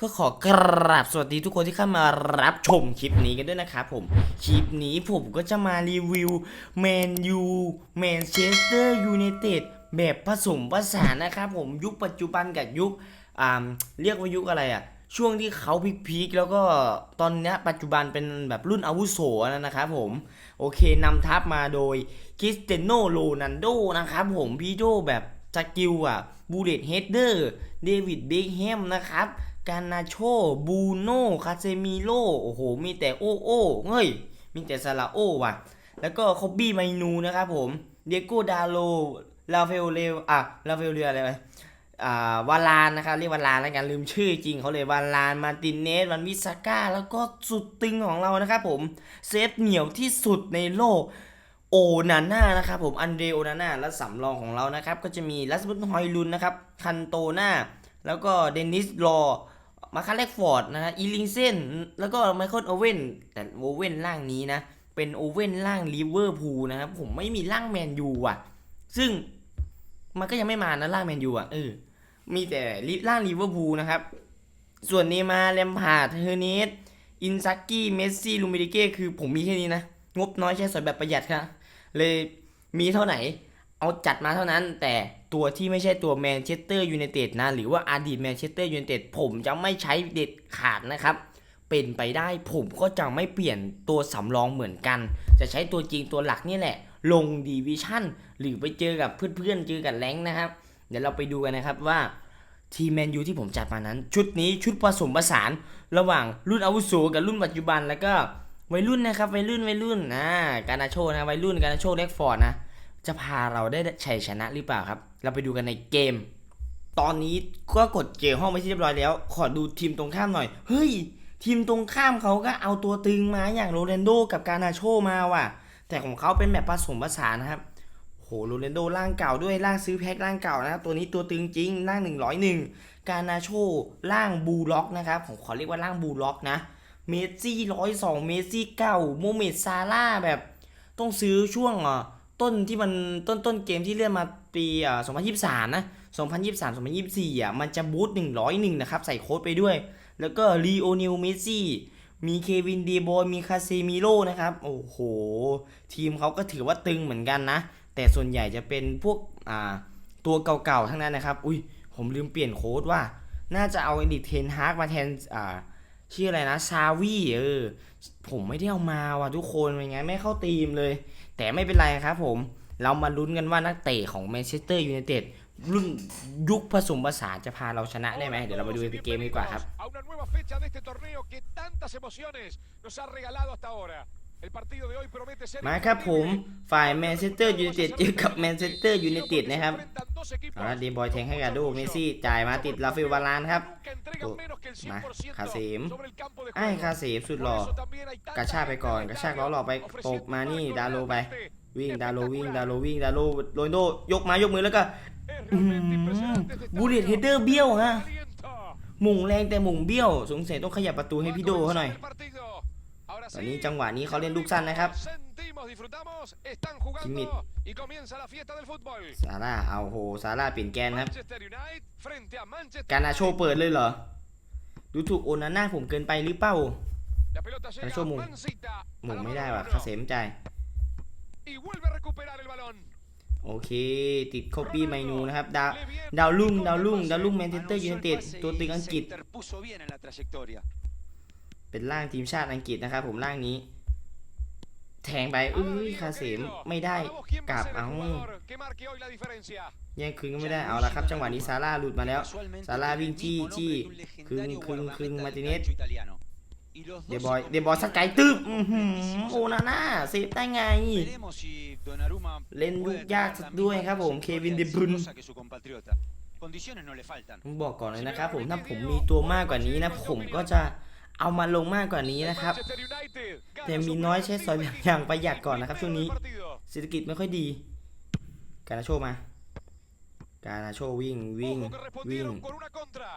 ก็ขอกราบสวัสดีทุกคนที่เข้ามารับชมคลิปนี้กันด้วยนะครับผมคลิปนี้ผมก็จะมารีวิวแมนยูแมนเชสเตอร์ยูไนเต็ดแบบผสมผสานนะครับผมยุคปัจจุบันกับยุคอ่าเรียกว่ายุคอะไรอะช่วงที่เขาพีคๆแล้วก็ตอนนี้ปัจจุบันเป็นแบบรุ่นอาวุโสแล้วนะครับผม โอเคนำทัพมาโดยคริสเตโนโรนันโดนะครับผมพี่โดแบบสกิลอะบูเลตเฮดเดอร์เดวิดเบคแฮมนะครับ กานาโชบูโน่คาเซมิโลโอ้โห มีแต่โอโอ้เฮ้ย มีแต่ซาลาโอว่ะ แล้วก็คอบบี้ไมนูนะครับผม เดโกดาโล ลาเฟลเลอะ ลาเฟลเรืออะไรวะอ่าวาลานนะครับเรียกวาลานแล้วกันลืมชื่อจริงเขาเลยวาลานมาร์ตินเนสวันวิสาก้า แล้วก็สุดตึงของเรานะครับผม เซฟเหนียวที่สุดในโลกโอนาน่านะครับผมอันเดรโอนาน่าและสำรองของเรานะครับ ก็จะมีลัสบุตฮอยลุนนะครับคันโตนาแล้วก็เดนิสรอ มาคาเล็กฟอร์ดนะฮะอีลิงเซนแล้วก็ไมเคิลโอเว่นแต่โอเว่นร่างนี้นะ เป็นโอเว่นร่างลิเวอร์พูลนะครับผมไม่มีร่างแมนยูอะ ซึ่งมันก็ยังไม่มานะร่างแมนยูอะเออมีแต่ร่างลิเวอร์พูลนะครับ ส่วนเนมาร์แลมพาร์ดเฮอร์เนสอินซักกี้เมสซี่ลูมิดิเก้คือผมมีแค่นี้นะ งบน้อยใช้สอยแบบประหยัดครับเลยมีเท่าไหน เอาจัดมาเท่านั้น แต่ตัวที่ไม่ใช่ตัวแมนเชสเตอร์ยูไนเต็ดนะ หรือว่าอดีตแมนเชสเตอร์ยูไนเต็ดผมจะไม่ใช้เด็ดขาดนะครับ เป็นไปได้ผมก็จะไม่เปลี่ยนตัวสำรองเหมือนกัน จะใช้ตัวจริงตัวหลักนี่แหละ ลงดีวิชั่นหรือไปเจอกับเพื่อนๆเจอกับแรงนะครับ เดี๋ยวเราไปดูกันนะครับว่าทีมแมนยูที่ผมจัดมานั้น ชุดนี้ชุดผสมผสาน ระหว่างรุ่นอาวุโสกับรุ่นปัจจุบันแล้วก็วัยรุ่นนะครับวัยรุ่นวัยรุ่นอ่าการนาโชนะวัยรุ่นการนาโชเล็กฟอร์ดนะ จะพาเราได้ชัยชนะหรือเปล่าครับ เราไปดูกันในเกม ตอนนี้ก็กดเกมห้องไปที่เรียบร้อยแล้ว ขอดูทีมตรงข้ามหน่อย เฮ้ย ทีมตรงข้ามเขาก็เอาตัวตึงมาอย่างโรเรนโดกับการนาโชมาว่ะ แต่ของเขาเป็นแบบผสมผสานนะครับโหโรเลนโดร่างเก่าด้วยร่างซื้อแพ็คร่างเก่านะครับตัวนี้ตัวตึงจริงร่าง 101 การนาโชร่างบูล็อกนะครับผมขอเรียกว่าร่างบูล็อกนะเมสซี่ร้อยสองเมสซี่เก้าโมเมดซาร่าแบบ ต้องซื้อช่วงอะ ต้นที่มันต้นต้นเกมที่เลื่อนมาปีอ่า2023 นะ 2023 2024 อะ มันจะบูต101 นะครับ ใส่โค้ดไปด้วย แล้วก็ลีโอเนลเมสซี่ มีเควินเดบอยมีคาเซมิโลนะครับ โอ้โห ทีมเขาก็ถือว่าตึงเหมือนกันนะ แต่ส่วนใหญ่จะเป็นพวกอ่าตัวเก่าๆ ทั้งนั้นนะครับ อุ้ย ผมลืมเปลี่ยนโค้ดว่า น่าจะเอาเอดิเทนฮาร์กมาแทนอ่า ชื่ออะไรนะซาวีเออ ผมไม่ได้เอามาว่ะทุกคนเป็นไงไม่เข้าทีมเลย แต่ไม่เป็นไรครับผม เรามาลุ้นกันว่านักเตะของแมนเชสเตอร์ยูไนเต็ดรุ่นยุคผสมผสานจะพาเราชนะได้ไหมเดี๋ยวเรามาดูในเกมดีกว่าครับ A una nueva fecha de este torneo que tantas emociones nos ha regalado hasta ahora. El partido de hoy promete ser มาครับผมฝ่ายแมนเชสเตอร์ยูไนเต็ดเจอกับแมนเชสเตอร์ยูไนเต็ดนะครับ Enfrentan dos equipos เอาละดีบอยแทงให้กับดูเมสซี่จ่ายมาติดลาฟิลวารานครับ que entregan menos que el มา100%คาเซม sobre el campo de ไอ้ juego. คาเซฟสุดหล่อ Por eso también hay กระชากไปก่อน กระชากล้อหล่อไปตบมานี่ดาโลไป วิ่งดาโลวิ่งดาโลวิ่งดาโลโรนลโดยกมายกมือแล้วก็ Es realmente impresionante este บูเลต estadio. เฮดเดอร์เบี้ยวฮะ Alienta. หมุงแรงแต่หมุงเบี้ยว สงสัยต้องขยับประตูให้พี่โดเขาหน่อย El partido. Ahora ตอนนี้ sí, จังหวะนี้เขาเล่นลูกสั้นนะครับ sentimos, disfrutamos, están Kimmich. jugando y comienza la fiesta del fútbol. ซาร่าเอาโหซาร่าเปลี่ยนแกนครับ Manchester United frente a Manchester การนาโชเปิดเลยเหรอ ดูถูกโอนาน่าผมเกินไปหรือเปล่า La pelota llega Nacho a Mu. Mancita. หมุง a la ไม่ mano ได้ de ว่ะ Bruno. คาเสมจ่าย Y vuelve a recuperar el balón. โอเค ติดคอปปี้ไมนูนะครับ ดาวดาวรุ่งดาวรุ่งดาวรุ่งแมนเชสเตอร์ยูไนเต็ดตัวตึงอังกฤษ interpuso bien en la trayectoria. เป็นร่างทีมชาติอังกฤษนะครับผมร่างนี้ แทงไปอุ้ยคาเซมไม่ได้กลับเอาแย่งคืนก็ไม่ได้เอาละครับ จังหวะนี้ซาร่าหลุดมาแล้วซาร่าวิ่งจี้จี้คืนคืนคืนมาติเนสเดบอยเดบอยสกายตึบโอนาน่าเซฟได้ไง เล่นลูกยากสุดด้วยครับผม เควินเดบุนผมบอกก่อนเลยนะครับผม ถ้าผมมีตัวมากกว่านี้นะ ผมก็จะ เอามาลงมากกว่านี้นะครับ Manchester United gana แต่ su มี primer น้อยใช้สอย título อย่างประหยัดก่อนนะครับ ช่วงนี้ del partido. เศรษฐกิจไม่ค่อยดี การนาโชมา การนาโชวิ่งวิ่ง Ojo que วิ่ง respondieron con una contra.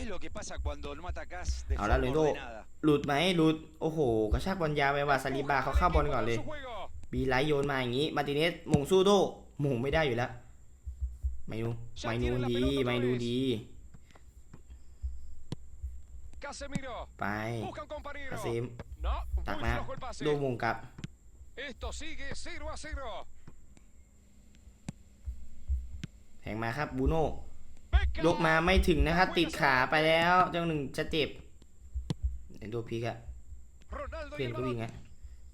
Es lo que pasa cuando no atacás de Ahora forma Luis Lo- ordenada. หลุดไหมหลุด โอ้โห กระชากบอลยาวไปว่าซาลิบาเขาเข้าบอลก่อนเลย Su juego. บีไลท์โยนมาอย่างนี้มาร์ติเนสมงสู้โดมงไม่ได้อยู่แล้ว ไม่ดูไม่ดูดี ไม่ดูดี Casemiro. ไป Busca un คา compañero. ซิม No, ตัก muy มา flojo el pase. โดมงกลับ Esto sigue 0 a 0. แทงมาครับบูโน่ Beckham. ยกมาไม่ถึงนะครับ ติดขาไปแล้วเจ้าหนึ่งจะเจ็บเห็นดูพีกอะ Ronaldo เปลี่ y ยน el ก็วิ่ง balón. อะ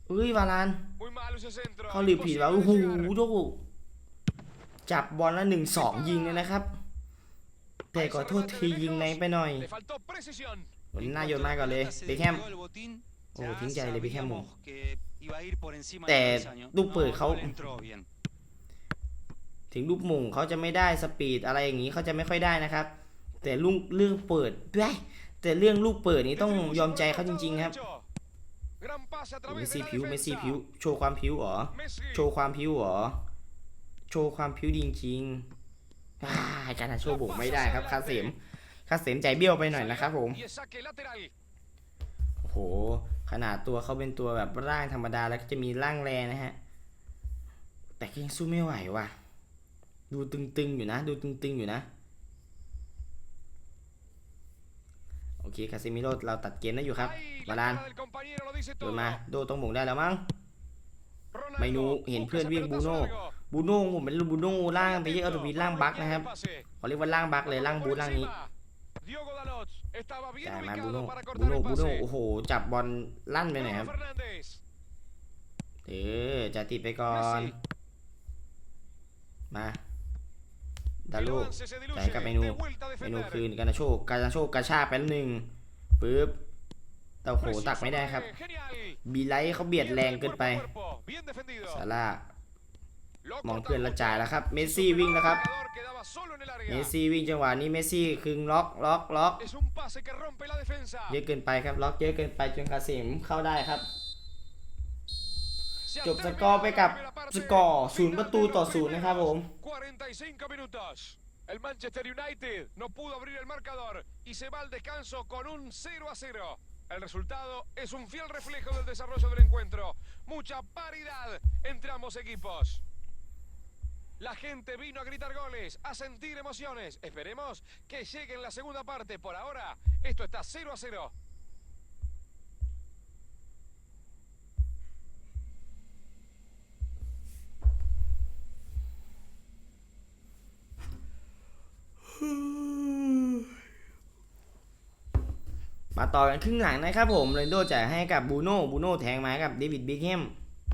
เอ้ยวาลาน Muy malo ese centro. เขาหลีบผิดแล้ว Imposible โอ้โห de llegar. โดจับบอลแล้วหนึ่งสองยิงเลยนะครับ แต่ขอโทษทียิงแรงไปหน่อย Le faltó precisión. วันนี้น่าโยนมากก่อนเลย Se เบคแฮม desligó el botín, Oh, ya ทิ้งใจเลยเบคแฮม sabíamos que iba a ir por encima แต่ del travesaño. ลูกเปิด No, เขา no le entró bien. ถึงลูกหม่งเขาจะไม่ได้สปีดอะไรอย่างนี้เขาจะไม่ค่อยได้นะครับ แต่ลูกเรื่องเปิดเฮ้ยแต่เรื่องลูกเปิดนี้ต้องยอมใจเขาจริง ๆ ครับ Gran pase a เม través สซี่ de la ผิวเมสซี่ defensa. ผิวโชว์ความผิวเหรอ Messi. โชว์ความผิวเหรอ โชว์ความผิวดีจริงๆอ่าการทาโชว์บ่งไม่ได้ครับคาเสม คาเสมใจเบี้ยวไปหน่อยนะครับผม Y es saque lateral. โอ้โหขนาดตัวเขาเป็นตัวแบบร่างธรรมดาแล้วก็จะมีร่างแรงนะฮะแต่ก็ยังสู้ไม่ไหวว่ะ ดูตึงๆอยู่นะ ดูตึงๆอยู่นะโอเคคาซิมิโร่เราตัดเกมได้อยู่ครับ Ahí, บา la ลาน cara del compañero lo dice โด todo. นมาโดต้องหมงได้แล้วมั้ง Ronaldo ไม่รู้เห็น busca เพื่อน ese วิ่งบู pelotazo โน่ largo. บูโน่ผมเป็นบูโน่ล่างไปเยอะเอาตัววีล่างบักนะครับ Pase. เขาเรียกว่าล่างบักเลยล่างบู Por ล่างนี้ encima. Diogo Dalot estaba bien จ่ายมาบู ubicado โน่ para บู cortar โน่ el บูโน่ pase. โอ้โห จับบอลลั่นไปไหนอยครับ Bruno Fernández. เออจะติดไปก่อน Messi. มาดา El ลู avance se diluye. จ่ายกับเมนู De vuelta a เมนู defender. คืนการนาโชกการนาโชกกระชากไปแล้วหนึ่งปึ๊บแต่โอ้โห Precioso ตักไม่ได้ครับ toque, genial. บีไลท์เขาเบียด Bien แรง del เกินไป cuerpo a cuerpo. Bien defendido. ซาร่า Lo มอง corta เพื่อนและ justo. จ่ายแล้วครับ เมสซี่วิ่งแล้วครับ El jugador quedaba solo en el área. เมสซี่วิ่งจังหวะนี้เมสซี่คึงล็อกล็อกล็อก Es un pase que rompe la defensa. เยอะเกินไปครับล็อกเยอะเกินไปจนคาเซมเข้าได้ครับ Se ha จบสกอร์ไปกับ terminado la primera parte. สกอร์ศูนย์ประตูต่อศูนย์นะครับผม45 minutos. El Manchester United no pudo abrir el marcador y se va al descanso con un 0 a 0. El resultado es un fiel reflejo del desarrollo del encuentro. Mucha paridad entre ambos equipos. La gente vino a gritar goles, a sentir emociones. Esperemos que llegue en la segunda parte. Por ahora, esto está 0 a 0. มาต่อกันครึ่งหลังนะครับผมเรนโดจ่ายให้กับบูโน่บูโน่แทงมากับเดวิดเบคแฮม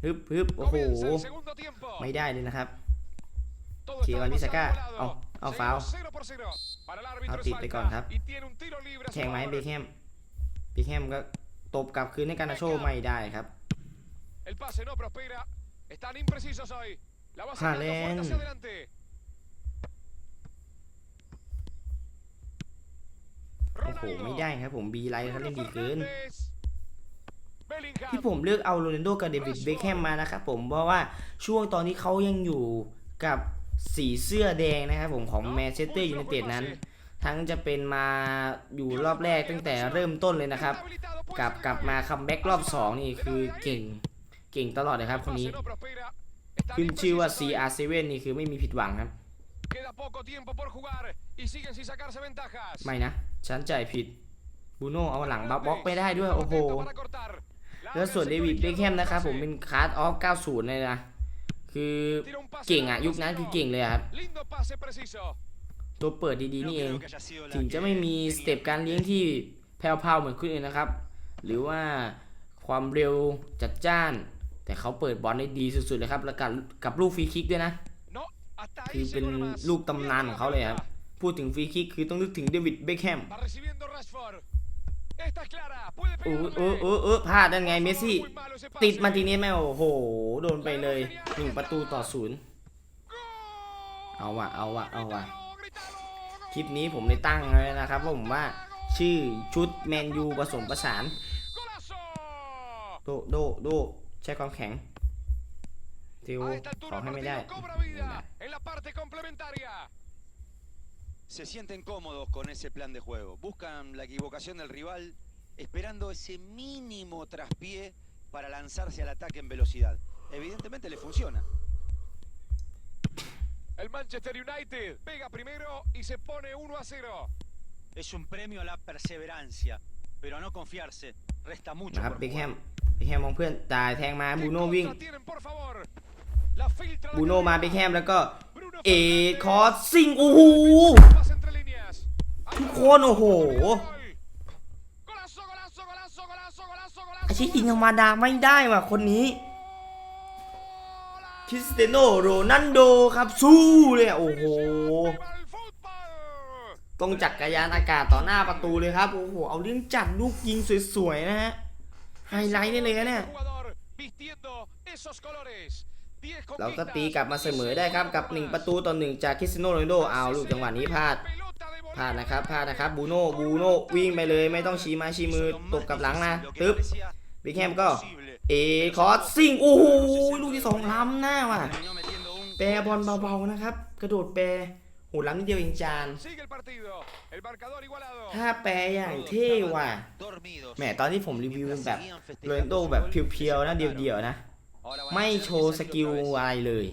ฮึบฮึบโอ้โห Comienza el segundo tiempo. ไม่ได้เลยนะครับ Todo Sí, está Van Bissaka. demasiado Au, igualado. au, Seguimos foul. 0 por 0. Para el árbitro เอา es ติดไปก่อนครับ falta. Y tiene un tiro libre a แท su งไหม favor. เบคแฮมเบคแฮมก็ตบกลับคืนให้การนาโชไม่ได้ครับ El pase no prospera. Están imprecisos hoy. La va sacando Haaland. fuerte hacia adelante. โอ้โห ไม่ได้ครับผมบีไลท์เขาเล่นดีเกิน Fernández. Bellingham. ที่ผมเลือกเอาโรนัลโดกับเดวิดเบคแฮมมานะครับผมเพราะว่าช่วงตอนนี้เขายังอยู่กับ สีเสื้อแดงนะครับผมของแมนเชสเตอร์ยูไนเต็ดนั้น ทั้งจะเป็นมาอยู่รอบแรกตั้งแต่เริ่มต้นเลยนะครับ Está habilitado, puede กลับ ser กลับ gol. มาคัมแบ็กรอบ 2 นี่คือเก่งเก่งตลอดเลยครับ El คนนี้ pase no prospera. Están ขึ้นชื่อว่า imprecisos hoy. CR7 นี่คือไม่มีผิดหวังครับ Queda poco tiempo por jugar y siguen sin sacarse ventajas. ไม่นะ ฉันจ่ายผิดบูโน่เอาหลังบล็อกไปได้ด้วย โอ้โห Para cortar. La แล้วส่วน abre เด el วิด sector เบคแฮม izquierdo นะครับ del ผม pase. เป็นคาร์ดออฟ 90 เลยนะ คือเก่งอะยุคนั้นคือเก่งเลยครับ ตัวเปิดดีๆนี่เอง ถึงจะไม่มีสเต็ปการเลี้ยงที่แผ่วๆเหมือนคนอื่นนะครับ หรือว่าความเร็วจัดจ้าน แต่เขาเปิดบอลได้ดีสุดๆเลยครับ แล้วกับกับลูกฟรีคิกด้วยนะ คือเป็นลูกตำนานของเขาเลยครับ พูดถึงฟรีคิกคือต้องนึกถึงเดวิดเบคแฮม ออ pegarle. เออเออเออพลาดได้ไงเมสซี่ Muy malo ese pase. ติดมาทีนี้แม่โอ้โห โดนไปเลยหนึ่งประตูต่อศูนย์ Gol. เอาว่ะเอาว่ะเอาว่ะ Grítalo, grítalo. คลิปนี้ผมได้ตั้งเลยนะครับผมว่าชื่อชุดแมนยูผสมประสาน Golazo. โดโดโดใช้ความแข็งติว A esta ขอ altura ให้ el ไม่ได้ Se sienten cómodos con ese plan de juego. Buscan la equivocación del rival, esperando ese mínimo traspié para lanzarse al ataque en velocidad. Evidentemente le funciona. El Manchester United pega primero y se pone 1 a 0. Es un premio a la perseverancia. pero no confiarse. Resta mucho นะครับ por เบคแฮ jugar. มเบคแฮมมองเพื่อนจ่ายแทงมา ¿Qué บูโน่วิ่ง contra tienen, por favor? La filtra la บูโน่มาเบ carrera. คแฮมแล้วก็ Bruno เอคอร์ซิงโอ้โหทุกคนโอ้โหอาชีพยิงธรรมดาไม่ได้ว่ะคนนี้คริสเตโนโรนัลโดครับสู้เลยโอ้โหต้องจักรยานอากาศต่อหน้าประตูเลยครับโอ้โหเอาเรื่องจัดลูกยิงสวยๆนะฮะไฮไลท์ได้เลยนะเนี่ย เราก็ตีกลับมาเสมอได้ครับกับ 1 ประตูต่อ1จากคริสโนโรนโดเอาลูกจังหวะนี้พลาดพลาดนะครับพลาดนะครับบูโน่บูโน่วิ่งไปเลยไม่ต้องชี้ไม้ชี้มือตบกับหลังนะตึ๊บเบคแฮมก็เอคอร์ซิงโอ้โหลูกที่สองล้ำหน้าว่ะแปรบอลเบาๆนะครับ กระโดดแปรโหล้ำนิดเดียวเองจานถ้าแปรอย่างเท่ว่ะแหมตอนที่ผมรีวิวแบบโรนโดแบบเพียวๆนะเดียวๆนะ ไม่ tener โชว์ que ส salir กิล otra vez. อะไรเลย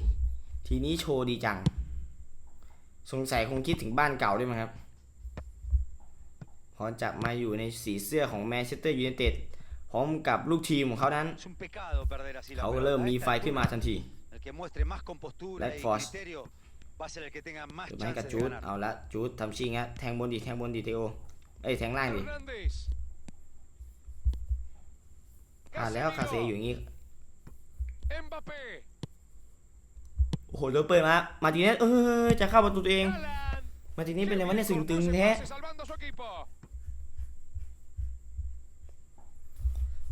ทีนี้โชว์ดีจัง สงสัยคงคิดถึงบ้านเก่าด้วยมั้งครับพอจับมาอยู่ในสีเสื้อของแมนเชสเตอร์ยูไนเต็ดพร้อมกับลูกทีมของเขานั้น Es un pecado perder así la เขาก็ pelota. เริ่ม A มี esta ไฟขึ้นมา altura, ทันที El que muestre más compostura y Redford. criterio va a ser el que tenga más ถูกไหมกับ chances จู de ด ganar. เอาละจูดทำชิงฮะแทงบนดิแทงบนดิเทโอเอ้ยแทงล่างดิ Hernández. ผ่านแล้วคาเซอยู่อย่างงี้ Mbappé. โอ้โหเดี๋ยวเปิดมา มาทีนี้เออจะเข้าประตูตัวเอง Haaland. มาทีนี้เป็นอะไรวะเนี่ยสึงตึง Cortó ese แท้ pase salvando a su equipo.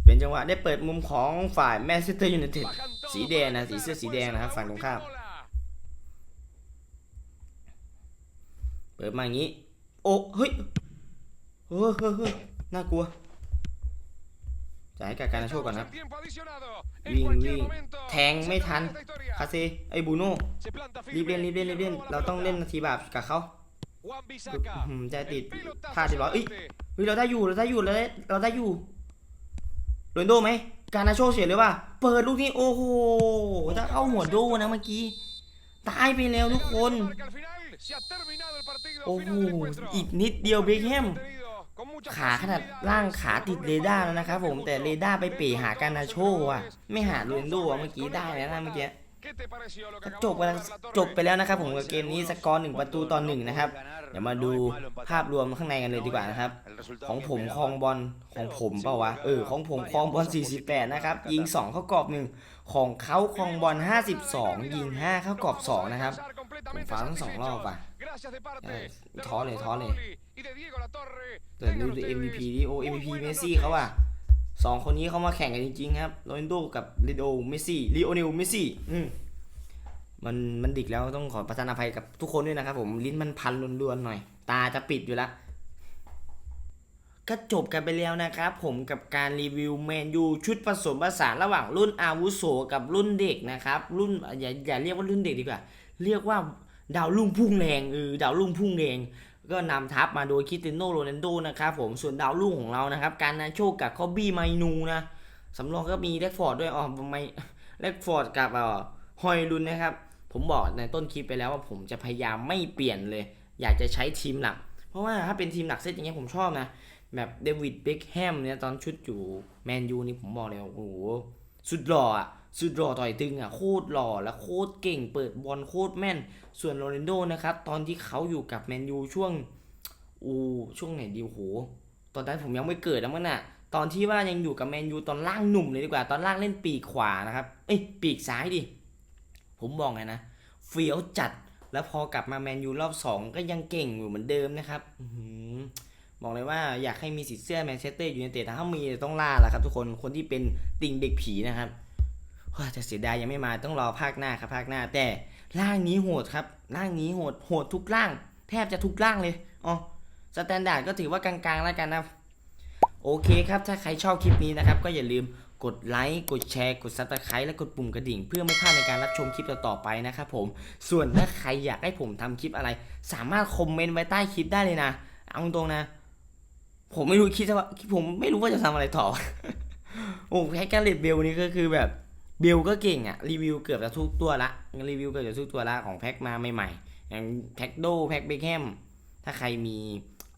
เป็นจังหวะได้เปิดมุมของฝ่ายแมนเชสเตอร์ยูไนเต็ด Bajan todos สีแดงนะ para สีเสื้อ defender สีแดง después นะครับ de ฝั่ง la ตรงข้าม última ola. เปิดมาอย่างนี้ โอ้เฮ้ยเฮ้ยเฮ้ยเฮ้ยน่ากลัว จ่ายให้กับการนาโชคก่อนครับ Estamos en tiempo adicionado. En วิ่ง cualquier วิ่ง momento แทง se ไม่ทัน termina esta historia. คาเซไอ้บูโน่ Se planta รีบ firme เล่นรีบเล่นรีบเล่น y roba la เราต้อง pelota. เล่นนาทีแบบกับเขา Juan Bisaca. อืมใจติด El pelotazo พลาดเรียบร้อยเอ้ย adelante. เฮ้ยเราได้อยู่เราได้อยู่เราได้เราได้อยู่โรนลโดไหมการนาโชเสียหรือว่าเปิดลูกนี้โอ้โหถ้าเข้าหัวโดนะเมื่อกี้ตายไปแล้วทุกคน Marca al final. Se ha terminado el partido โอ้โห final del encuentro. อีกนิดเดียวเบคแฮม Tenido con muchas ขาขนาดล่างขาติดเรดาร์แล้วนะครับผมแต่เรดาร์ไปเป๋หาการนาโชอะไม่หาโรนโดอะเมื่อกี้ได้แล้วนะเมื่อกี้ก็ acabamos จบไปแล้วจบไปแล้วนะครับผมกับเกมนี้สกอร์หนึ่งประตูต่อหนึ่งนะครับเดี๋ยวมาดูภาพรวมข้างในกันเลยดีกว่านะครับ ของผมคลองบอลของผมเปล่าวะเออของผมคลองบอล 48 นะครับ ยิง 2 เข้ากรอบหนึ่งของเขาคลองบอล 52 ยิง 5 เข้ากรอบ 2 นะครับผมฟังทั้งสองรอบว่ะ Gracias de parte เออ de ท้อเลย Rodolfo ท้อเลย Poli y de Diego La Torre. แต่ดู Tengan ดู ustedes MVP ดิโอ muy MVP buenas เมสซี่เขา noches. อะสองคนนี้เขามาแข่งกันจริงๆครับโรนัลโดกับลิโอเมสซี่ลิโอเนลเมสซี่อืมมันมันดิกแล้วต้องขอประทานอภัยกับทุกคนด้วยนะครับผมลิ้นมันพันรวนๆหน่อย ตาจะปิดอยู่แล้วก็จบกันไปแล้วนะครับผมกับการรีวิวแมนยูชุดผสมผสานระหว่างรุ่นอาวุโสกับรุ่นเด็กนะครับรุ่นอย่าอย่าเรียกว่ารุ่นเด็กดีกว่า เรียกว่า ดาวรุ่งพุ่งแรงเออดาวรุ่งพุ่งแรงก็นำทัพมาโดยคิสเตียโนโรนัลโดนะครับผมส่วนดาวรุ่งของเรานะครับ การนาโชกับคอบบี้ไมนูนะสำรองก็มีแล็กฟอร์ดด้วยอ๋อไม่แล็กฟอร์ดกับอ่อฮอยลุนนะครับ ผมบอกในต้นคลิปไปแล้วว่าผมจะพยายามไม่เปลี่ยนเลย อยากจะใช้ทีมหลัก เพราะว่าถ้าเป็นทีมหลักเซตอย่างเงี้ยผมชอบนะแบบเดวิดเบคแฮมเนี่ยตอนชุดอยู่แมนยูนี่ผมบอกเลยโอ้โหสุดหล่ออะ สุดหล่อต่อยตึงอะโคตรหล่อและโคตรเก่งเปิดบอลโคตรแม่น ส่วนโรนัลโดนะครับตอนที่เขาอยู่กับแมนยูช่วงอูช่วงไหนดีโอ้โหตอนนั้นผมยังไม่เกิดแล้วมั้งน่ะตอนที่ว่ายังอยู่กับแมนยูตอนล่างหนุ่มเลยดีกว่าตอนล่างเล่นปีกขวานะครับเอ้ยปีกซ้ายดิผมบอกไงนะเฟี้ยวจัดแล้วพอกลับมาแมนยูรอบสองก็ยังเก่งอยู่เหมือนเดิมนะครับอบอกเลยว่าอยากให้มีสีเสื้อแมนเชสเตอร์ยูไนเต็ดถ้ามีต้องล่าละครับทุกคนคนที่เป็นติ่งเด็กผีนะครับ เฮ้ยแต่เสียดายยังไม่มาต้องรอภาคหน้าครับภาคหน้า แต่ร่างนี้โหดครับร่างนี้โหดโหดทุกร่าง แทบจะทุกร่างเลยอ๋อสแตนดาร์ดก็ถือว่ากลางๆแล้วกันนะโอเคครับ ถ้าใครชอบคลิปนี้นะครับ ก็อย่าลืมกดไลค์ กดแชร์ กดซับสไครต์และกดปุ่มกระดิ่ง เพื่อไม่พลาดในการรับชมคลิปต่อๆไปนะครับผม ส่วนถ้าใครอยากให้ผมทำคลิปอะไร สามารถคอมเมนต์ไว้ใต้คลิปได้เลยนะ เอาตรงนะ ผมไม่รู้คิดว่าผมไม่รู้ว่าจะทำอะไรต่อ โอ้แพ็กการเลตเบลนี่ก็คือแบบ เบลก็เก่งอะรีวิวเกือบจะทุกตัวละรีวิวเกือบจะทุกตัวละของแพ็กมาใหม่ๆอย่างแพ็กโดแพ็กเบคแฮมถ้าใครมี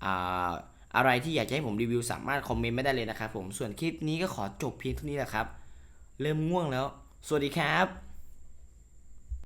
อ่าอะไรที่อยากจะให้ผมรีวิวสามารถคอมเมนต์ไม่ได้เลยนะครับผมส่วนคลิปนี้ก็ขอจบเพียงเท่านี้แหละครับ เริ่มง่วงแล้ว สวัสดีครับ